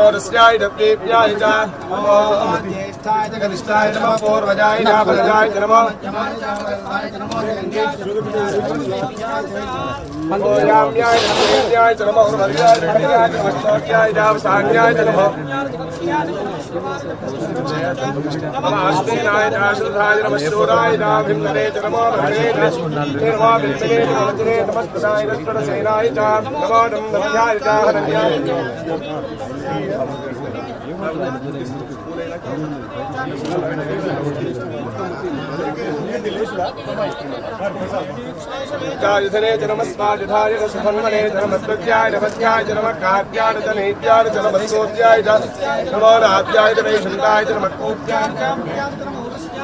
ज्योतिष्याय प्रेप्याय च नमो ज्येष्ठाय च कनिष्ठाय च नमः पूर्वजाय च फलजाय च नमः मन्दोयाम्याय च प्रेप्याय च नमः उर्वरियाय च हरियाय च वैष्णव्याय च वसान्याय च नमः नमः अश्विनाय च आश्रिताय नमः शूराय च भिन्नरे च नमो نمسنا چمکا نچ نیتن بندویا नमो नम्याय च हरण्याय च जायुधने च नमस्माजुधाय च सुभन्वने च नमस्कृत्याय नमस्याय च नमः कार्याय च नैत्याय च नमस्कोत्याय च नमो नाद्याय च वैशन्ताय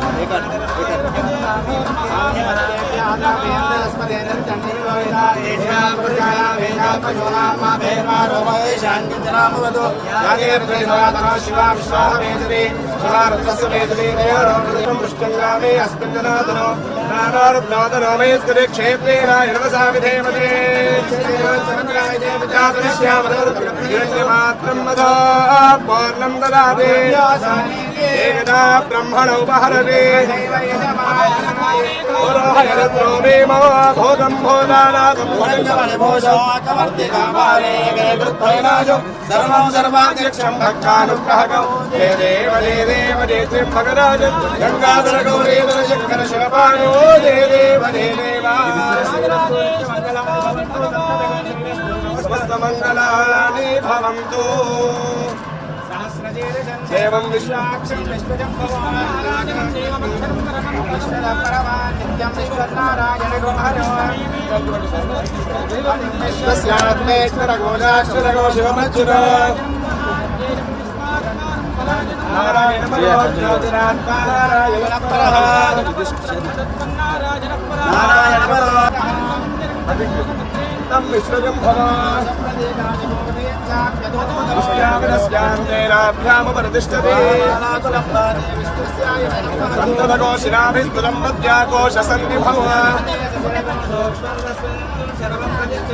शंभरे नमः शंभरे नमः शंकराय नमः ईश्वराय नमः शिवाय चिंतनाय नमः देव्याय नमः जय जय भार्याय नमः पूर्णाय चोत्राय नमः आर्याय शिष्याय नमः लोक्याय च लोक्याय नमः ओम्याय च सोम्याय नमः कल्याय नमः शक्त्याय च नमः प्रमाणाय च शिवामे अस्मिन् जनातनो नानारुप्नादनो मेस्करे क्षेत्रेण यनवसाविधेमते हिरण्यमात्रं मदा पौर्णं ददाते एकदा ब्रह्मण उपहरते पुरोहयरत्नो मे मम भूतं भूतानाथं सर्वं सर्वाध्यक्षं भक्तानुग्रहकं हे देव हे देव हे त्र्यम्बकराज गङ्गाधर गौरीधर शङ्कर शिवपायो हे देव हे देव समस्तमङ्गलानि भवन्तु దేవం విశ్వాక్షం విశ్వజం నిత్యం విశ్వనారాయణ గుమరో విశ్వస్యాత్మేశ్వర గోదాశ్వరగో శివమచ్చురో నారాయణ జ్యోతిరాత్మారాయణ పర నారాయణ పర विश्यामरस्यान्तेनाभ्यामुपरतिष्ठते सन्ततकोशिनाभिस्तुलं मध्याकोशसन्निभव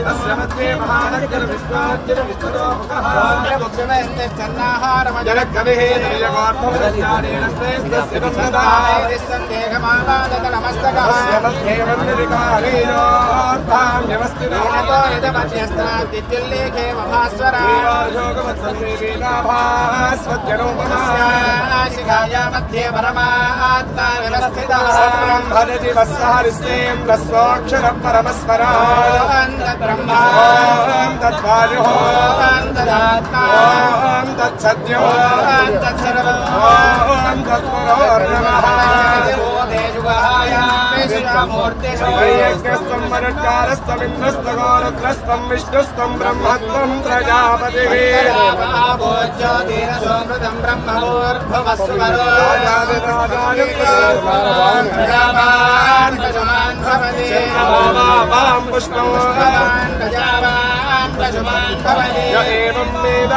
तस्य मध्ये महानगरविश्वाद्यविश्वतोमुखः తాం వ్యవస్థితో యజమధ్యస్థాదిత్యుల్లేఖే మహాస్వరాశికాయ మధ్యే పరమాత్మా వ్యవస్థిత భజతి వత్సహరిస్రీం రస్వోక్షర పరమస్వరాం తద్బ్రహ్మాం वैयज्ञस्त्वं मरुट्कारस्तमिन्द्रस्तगोरुद्रस्त्वं विष्णुस्त्वं ब्रह्मत्वं प्रजापतिः राजादिराजायुक्तवां पुष्पं य एवं वेद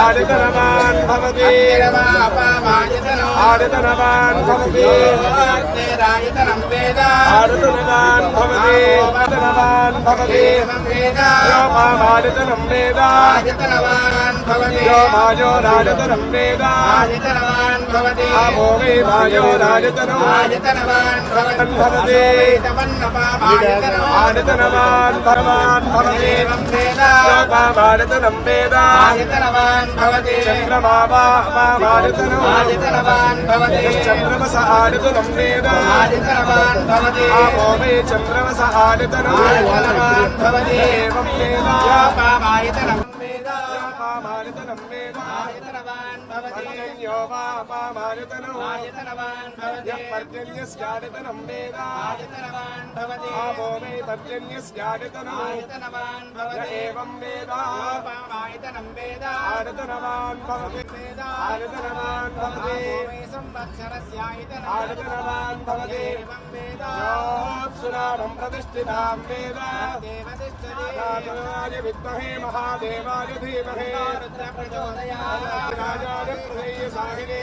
आदितनवान् भवति आदितनवान् भवति आदितनवान् भवति आदितनवान् भवति यो मामादितनं वेद यो मायो राजतनं वेद आमो मे मायो राजतनं भवति आदितनवान् भगवान् आयतनवान् भवति एवं वेद योपामायतनं वेद आयतनवान् भवति चन्द्रमा वा मामायतनम् आयतनवान् भवति चन्द्रमस आयतनं वेद आयतनवान् भवति आपो मे चन्द्रमस आयतनम् భవదేవం पर्जन्यो वा मामायतनम् आयतनवान् भवति यः पर्जन्यस्यायतनं वेद आयतनवान् भवति आपो मे पर्जन्यस्यायतनम् आयतनवान् य भवति एवं वेद योपामायतनं वेद आयतनवान् भवति वेद आयतनवान् भवति आपोमे संवत्सरस्यायतनं आयतनवान् भवति एवं वेद योऽप्सुनामं प्रतिष्ठितां वेद देवतिष्ठति राजाय विद्महे महादेवाय धीमहि रुद्रप्रचोदयात् राजाय प्रसय्य साहिने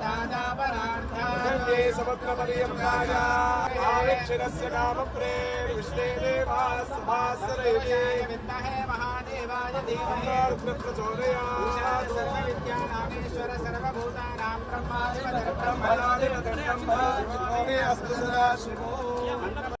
दादापरार्थान् गङ्गे समुद्रपर्यन्ताय आरक्षणस्य कामप्रेण विष्णे देवाः सभासरैते विद्महे महादेवाय धीमहि प्रचोदयात् सर्वविद्यानामेश्वर सर्वभूतानां ब्रह्माधिपतिर्ब्रह्मणो ब्रह्मणादिपतिर्ब्रह्म अस्तु सदा शिवो